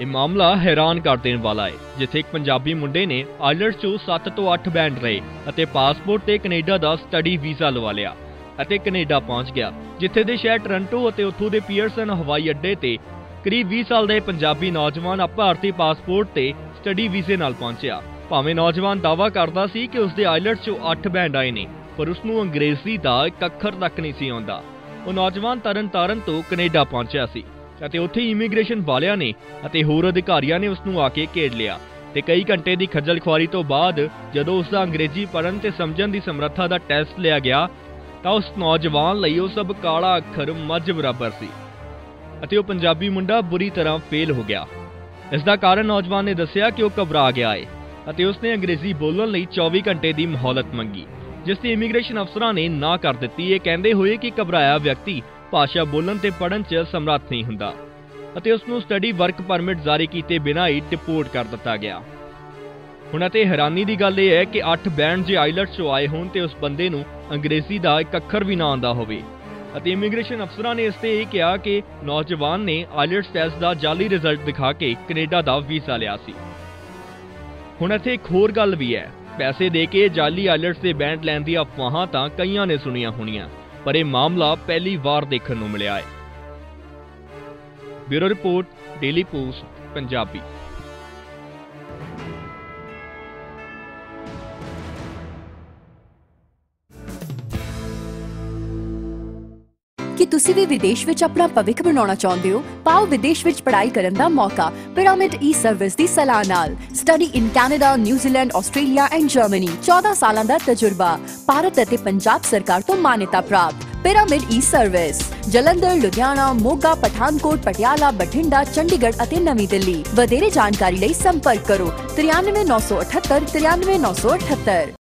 ਇਹ ਮਾਮਲਾ ਹੈਰਾਨ ਕਰ ਦੇਣ ਵਾਲਾ ਹੈ, ਜਿੱਥੇ ਇੱਕ ਪੰਜਾਬੀ ਮੁੰਡੇ ਨੇ ਆਈਲਟਸ 'ਚੋਂ 7 ਤੋਂ 8 ਬੈਂਡ ਰਹੇ ਅਤੇ ਪਾਸਪੋਰਟ ਤੇ ਕੈਨੇਡਾ ਦਾ ਸਟੱਡੀ ਵੀਜ਼ਾ ਲਵਾ ਲਿਆ ਅਤੇ ਕੈਨੇਡਾ ਪਹੁੰਚ ਗਿਆ, ਜਿੱਥੇ ਦੇ ਸ਼ਹਿਰ ਟੋਰਾਂਟੋ ਅਤੇ ਉੱਥੋਂ ਦੇ ਪੀਅਰਸਨ ਹਵਾਈ ਅੱਡੇ ਤੇ ਕਰੀਬ 20 ਸਾਲ ਦੇ ਪੰਜਾਬੀ ਨੌਜਵਾਨ ਭਾਰਤੀ ਪਾਸਪੋਰਟ ਤੇ ਸਟੱਡੀ ਵੀਜ਼ੇ ਨਾਲ ਪਹੁੰਚਿਆ। ਭਾਵੇਂ ਨੌਜਵਾਨ ਦਾਵਾ ਕਰਦਾ ਸੀ ਕਿ ਉਸਦੇ ਆਈਲਟਸ 'ਚੋਂ 8 ਬੈਂਡ ਆਏ ਨੇ, ਪਰ ਉਸ ਨੂੰ ਅੰਗਰੇਜ਼ੀ ਦਾ ਇੱਕ ਅੱਖਰ ਤੱਕ ਨਹੀਂ ਸੀ ਆਉਂਦਾ। ਉਹ ਨੌਜਵਾਨ ਤਰਨਤਾਰਨ ਤੋਂ ਕੈਨੇਡਾ ਪਹੁੰਚਿਆ ਸੀ। ਅਤੇ ਉੱਥੇ ਇਮੀਗ੍ਰੇਸ਼ਨ ਵਾਲਿਆਂ ਨੇ ਅਤੇ ਹੋਰ ਅਧਿਕਾਰੀਆਂ ਨੇ ਉਸ ਨੂੰ ਆ ਕੇ ਘੇਰ ਲਿਆ ਤੇ ਕਈ ਘੰਟੇ ਦੀ ਖੱਜਲ ਖੁਆਰੀ ਤੋਂ ਬਾਅਦ ਜਦੋਂ ਉਸ ਦਾ ਅੰਗਰੇਜ਼ੀ ਪੜ੍ਹਨ ਤੇ ਸਮਝਣ ਦੀ ਸਮਰੱਥਾ ਦਾ ਟੈਸਟ ਲਿਆ ਗਿਆ, ਤਾਂ ਉਸ ਨੌਜਵਾਨ ਲਈ ਉਹ ਸਭ ਕਾਲਾ ਅੱਖਰ ਮੱਝ ਬਰਾਬਰ ਸੀ ਅਤੇ ਉਹ ਪੰਜਾਬੀ ਮੁੰਡਾ ਬੁਰੀ ਤਰ੍ਹਾਂ ਫੇਲ ਹੋ ਗਿਆ। ਇਸ ਦਾ ਕਾਰਨ ਨੌਜਵਾਨ ਨੇ ਦੱਸਿਆ ਕਿ ਉਹ ਘਬਰਾ ਗਿਆ ਹੈ ਅਤੇ ਉਸਨੇ ਅੰਗਰੇਜ਼ੀ ਬੋਲਣ ਲਈ 24 ਘੰਟੇ ਦੀ ਮਹੌਲਤ ਮੰਗੀ, ਜਿਸ ਦੀ ਇਮੀਗ੍ਰੇਸ਼ਨ ਅਫਸਰਾਂ ਨੇ ਨਾ ਕਰ ਦਿੱਤੀ। ਇਹ ਕਹਿੰਦੇ ਹੋਏ ਕਿ ਘਬਰਾਇਆ ਵਿਅਕਤੀ ਭਾਸ਼ਾ ਬੋਲਣ ਤੇ ਪੜ੍ਹਨ 'ਚ ਸਮਰੱਥ ਨਹੀਂ ਹੁੰਦਾ ਅਤੇ ਉਸ ਨੂੰ ਸਟੱਡੀ ਵਰਕ ਪਰਮਿਟ ਜਾਰੀ ਕੀਤੇ ਬਿਨਾਂ ਹੀ ਡਿਪੋਰਟ ਕਰ ਦਿੱਤਾ ਗਿਆ। ਹੁਣ ਅਤੇ ਹੈਰਾਨੀ ਦੀ ਗੱਲ ਇਹ ਹੈ ਕਿ 8 ਬੈਂਡ ਜੇ ਆਈਲਟਸ 'ਚੋਂ ਆਏ ਹੋਣ ਤੇ ਉਸ ਬੰਦੇ ਨੂੰ ਅੰਗਰੇਜ਼ੀ ਦਾ ਇੱਕ ਅੱਖਰ ਵੀ ਨਾ ਆਉਂਦਾ ਹੋਵੇ। ਅਤੇ ਇਮੀਗ੍ਰੇਸ਼ਨ ਅਫਸਰਾਂ ਨੇ ਇਸ ਤੇ ਇਹ ਕਿਹਾ ਕਿ ਨੌਜਵਾਨ ਨੇ ਆਈਲਟਸ ਟੈਸਟ ਦਾ ਜਾਲੀ ਰਿਜ਼ਲਟ ਦਿਖਾ ਕੇ ਕੈਨੇਡਾ ਦਾ ਵੀਜ਼ਾ ਲਿਆ ਸੀ। ਹੁਣ ਇੱਥੇ ਇੱਕ ਹੋਰ ਗੱਲ ਵੀ ਹੈ। ਪੈਸੇ ਦੇ ਕੇ ਜਾਲੀ ਆਈਲਟਸ ਦੇ ਬੈਂਡ ਲੈਣ ਦੀ ਅਫਵਾਹਾਂ ਤਾਂ ਕਈਆਂ ਨੇ ਸੁਣੀਆਂ ਹੋਣੀਆਂ। ਪਰ ਇਹ ਮਾਮਲਾ ਪਹਿਲੀ ਵਾਰ ਦੇਖਣ ਨੂੰ ਮਿਲਿਆ ਹੈ। Bureau report Daily Post Punjabi. ਕਿ ਤੁਸੀਂ ਵੀ ਵਿਦੇਸ਼ ਵਿੱਚ ਆਪਣਾ ਭਵਿੱਖ ਬਣਾਉਣਾ ਚਾਹੁੰਦੇ ਹੋ, ਪਾਓ ਵਿਦੇਸ਼ ਵਿੱਚ ਪੜ੍ਹਾਈ ਕਰਨ ਦਾ ਮੌਕਾ। ਪਿਰਾਮਿਡ ਈ ਸਰਵਿਸ ਦੀ ਸਲਾਹ ਨਾਲ। Study in Canada New Zealand Australia and Germany 14 ਸਾਲਾਂ ਦਾ ਤਜਰਬਾ। ਭਾਰਤ ਅਤੇ ਪੰਜਾਬ ਸਰਕਾਰ ਤੋਂ ਮਾਨਤਾ ਪ੍ਰਾਪਤ। Pyramid E service Jalandhar, Ludhiana, Moga, Pathankot, Patiala, Bathinda, Chandigarh ਅਤੇ ਨਵੀਂ ਦਿੱਲੀ। ਵਧੇਰੇ ਜਾਣਕਾਰੀ ਲਈ ਸੰਪਰਕ ਕਰੋ। 93978 93978